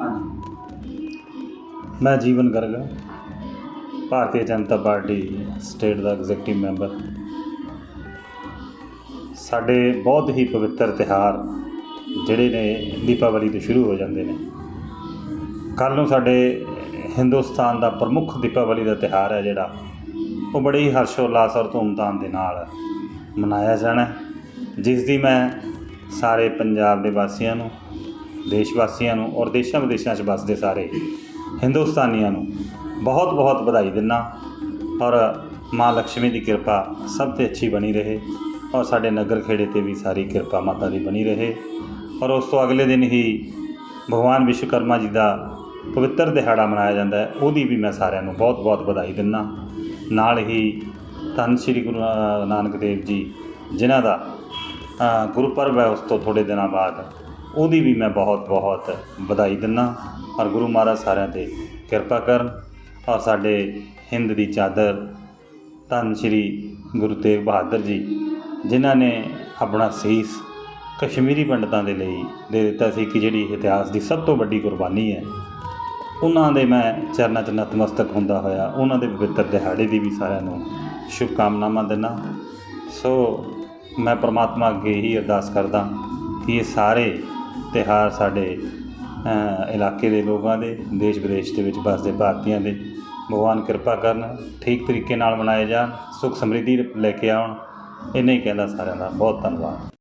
ਹਾਂਜੀ। ਮੈਂ Jeevan Garg, Bharatiya Janata party state ਦਾ ਐਗਜ਼ੈਕਟਿਵ ਮੈਂਬਰ। ਸਾਡੇ ਬਹੁਤ ਹੀ ਪਵਿੱਤਰ ਤਿਹਾਰ ਜਿਹੜੇ ਨੇ ਦੀਪਾਵਲੀ ਤੋਂ ਸ਼ੁਰੂ ਹੋ ਜਾਂਦੇ ਨੇ। ਕੱਲ ਨੂੰ ਸਾਡੇ ਹਿੰਦੁਸਤਾਨ ਦਾ ਪ੍ਰਮੁੱਖ ਦੀਪਾਵਲੀ ਦਾ ਤਿਹਾਰ ਹੈ ਜਿਹੜਾ, ਉਹ ਬੜੇ ਹੀ ਹਰਸ਼ੋਲਾਸ ਔਰ ਧੂਮਧਾਮ ਦੇ ਨਾਲ ਮਨਾਇਆ ਜਾਣਾ ਜਿਸ ਦੀ ਮੈਂ ਸਾਰੇ ਪੰਜਾਬ ਦੇ ਵਾਸੀਆਂ ਨੂੰ ਦੇਸ਼ ਵਾਸੀਆਂ ਨੂੰ ਔਰ ਦੇਸ਼ਾਂ ਵਿਦੇਸ਼ਾਂ 'ਚ ਵੱਸਦੇ ਸਾਰੇ ਹਿੰਦੁਸਤਾਨੀਆਂ ਨੂੰ ਬਹੁਤ ਬਹੁਤ ਵਧਾਈ ਦਿੰਦਾ ਔਰ ਮਾਂ ਲక్ష్ਮੀ ਦੀ ਕਿਰਪਾ ਸਭ ਤੇ ਅੱਛੀ ਬਣੀ ਰਹੇ ਔਰ ਸਾਡੇ ਨਗਰ ਖੇੜੇ ਤੇ ਵੀ ਸਾਰੀ ਕਿਰਪਾ ਮਾਤਾ ਦੀ ਬਣੀ ਰਹੇ ਔਰ ਉਸ ਤੋਂ ਅਗਲੇ ਦਿਨ ਹੀ ਭਗਵਾਨ ਵਿਸ਼ਵਕਰਮਾ ਜੀ ਦਾ ਪਵਿੱਤਰ ਦਿਹਾੜਾ ਮਨਾਇਆ ਜਾਂਦਾ ਹੈ, ਉਹਦੀ ਵੀ ਮੈਂ ਸਾਰਿਆਂ ਨੂੰ ਬਹੁਤ ਬਹੁਤ ਵਧਾਈ ਦਿੰਦਾ ਨਾਲ ਹੀ ਧੰਨ ਸ਼੍ਰੀ ਗੁਰੂ ਨਾਨਕ ਦੇਵ ਜੀ, ਜਿਨ੍ਹਾਂ ਦਾ ਗੁਰਪੁਰਬ ਹੈ ਉਸ ਤੋਂ ਥੋੜੇ ਦਿਨਾਂ ਬਾਅਦ। ਉਹਦੀ ਵੀ ਮੈਂ ਬਹੁਤ ਬਹੁਤ ਵਧਾਈ ਦਿੰਦਾ। ਔਰ ਗੁਰੂ ਮਹਾਰਾਜ ਸਾਰਿਆਂ ਤੇ ਕਿਰਪਾ ਕਰਨ ਔਰ ਸਾਡੇ ਹਿੰਦ ਦੀ ਚਾਦਰ ਧੰਨ ਸ਼੍ਰੀ ਗੁਰੂ ਤੇਗ ਬਹਾਦਰ ਜੀ, ਜਿਨ੍ਹਾਂ ਨੇ ਆਪਣਾ ਸੀਸ ਕਸ਼ਮੀਰੀ ਪੰਡਤਾਂ ਦੇ ਲਈ ਦੇ ਦਿੱਤਾ ਸੀ ਕਿ ਜਿਹੜੀ ਇਤਿਹਾਸ ਦੀ ਸਭ ਤੋਂ ਵੱਡੀ ਕੁਰਬਾਨੀ ਹੈ। ਉਹਨਾਂ ਦੇ ਮੈਂ ਚਰਨਾਂ 'ਚ ਨਤਮਸਤਕ ਹੁੰਦਾ ਹੋਇਆ, ਉਹਨਾਂ ਦੇ ਪਵਿੱਤਰ ਦਿਹਾੜੇ ਦੀ ਵੀ ਸਾਰਿਆਂ ਨੂੰ ਸ਼ੁਭਕਾਮਨਾਵਾਂ ਦਿੰਦਾ। ਸੋ ਮੈਂ ਪ੍ਰਮਾਤਮਾ ਅੱਗੇ ਹੀ ਅਰਦਾਸ ਕਰਦਾ ਕਿ ਇਹ ਸਾਰੇ ਤਿਉਹਾਰ ਸਾਡੇ ਇਲਾਕੇ ਦੇ ਲੋਕਾਂ ਦੇ, ਦੇਸ਼ ਵਿਦੇਸ਼ ਦੇ ਵਿੱਚ ਵੱਸਦੇ ਭਾਰਤੀਆਂ ਦੇ। ਭਗਵਾਨ ਕਿਰਪਾ ਕਰਨ, ਠੀਕ ਤਰੀਕੇ ਨਾਲ ਮਨਾਏ ਜਾਣ, ਸੁਖ ਸਮਰਿੱਧੀ ਲੈ ਕੇ ਆਉਣ। ਇੰਨਾ ਹੀ ਕਹਿੰਦਾ ਸਾਰਿਆਂ ਦਾ। ਬਹੁਤ ਧੰਨਵਾਦ।